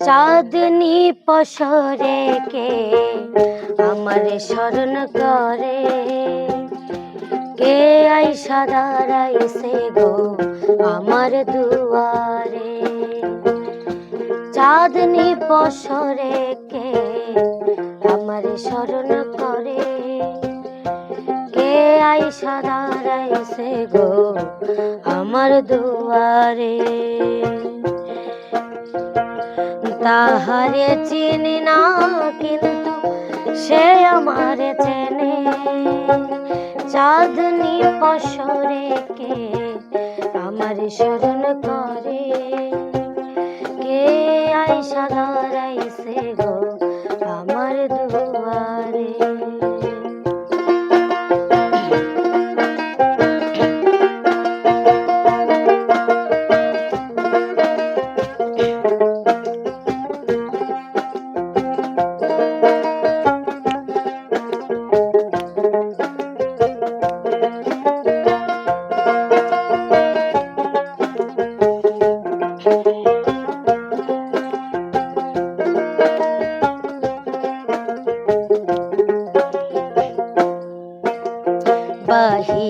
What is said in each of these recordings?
চাঁদনি পশরে কে আমার স্মরণ করে? কে আইসা দাঁড়াইছে গো আমার দুয়ারে? চাঁদনি পশরে কে আমার স্মরণ করে? কে আইসা দাঁড়াইছে গো আমার দুয়ারে? তাহারে চিনি না কিন্তু সে আমার চেনে। চাঁদনি পশরে কে আমার স্মরণ করে?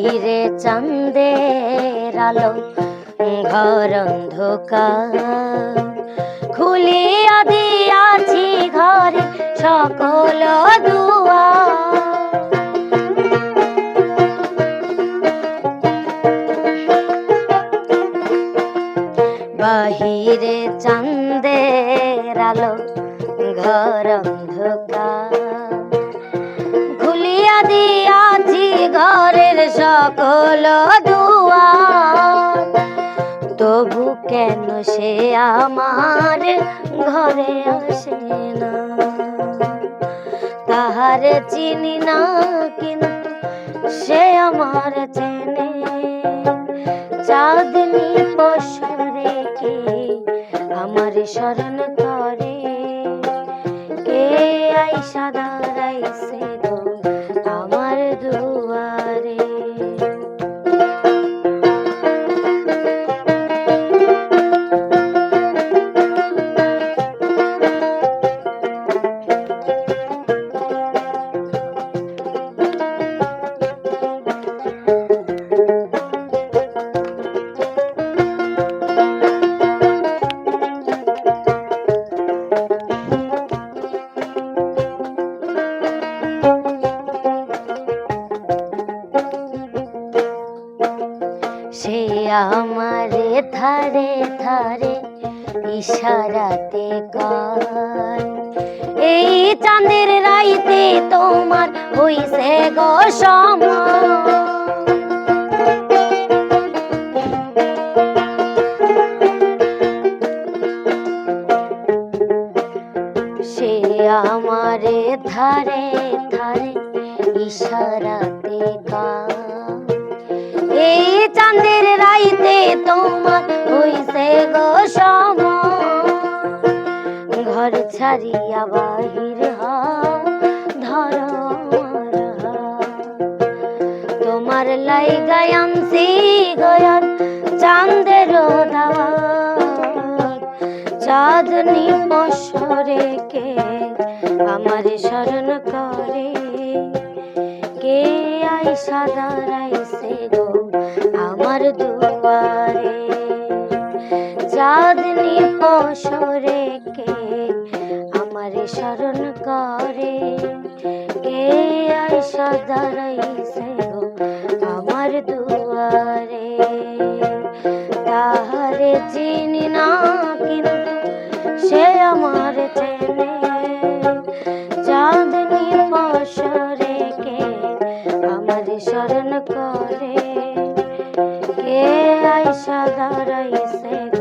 বাহিরে চাঁদের আলো ঘর অন্ধকার। খুলিয়া দিয়াছি ঘরে, সকল দুয়ার। বাহিরে চাঁদের আলো, ঘর অন্ধকার। সকল দুয়ার। তবু কেন সে আমার ঘরে আসে না? তাহারে চিনি না কিন্তু সে আমার চেনে। চাঁদনি পশরে কে আমার স্মরণ করে। কে আইসা দাঁড়াইছে আমারে ধারে ধারে ইশারাতে কার। এই চাঁদের রাইতে তোমার হইছে গো সে আমারে ধারে ধারে ইশারাতে কার। এই চাঁদের রাইতে তোমার হইছে গো সময়। ঘর ছাড়িয়া বাহির ধর। তোমার লাই গায়ামসি গয়ান চাঁদের দাওয়াত। চাঁদনি পশরে কে আমার স্মরণ করে। কে আইসা দাঁড়াইছে গো আমার দুয়ারে। চাঁদনি পশরে কে আমার স্মরণ করে? কে আইসা দাঁড়াইছে গো আমার দুয়ারে? তাহারে চিনি না স্মরণ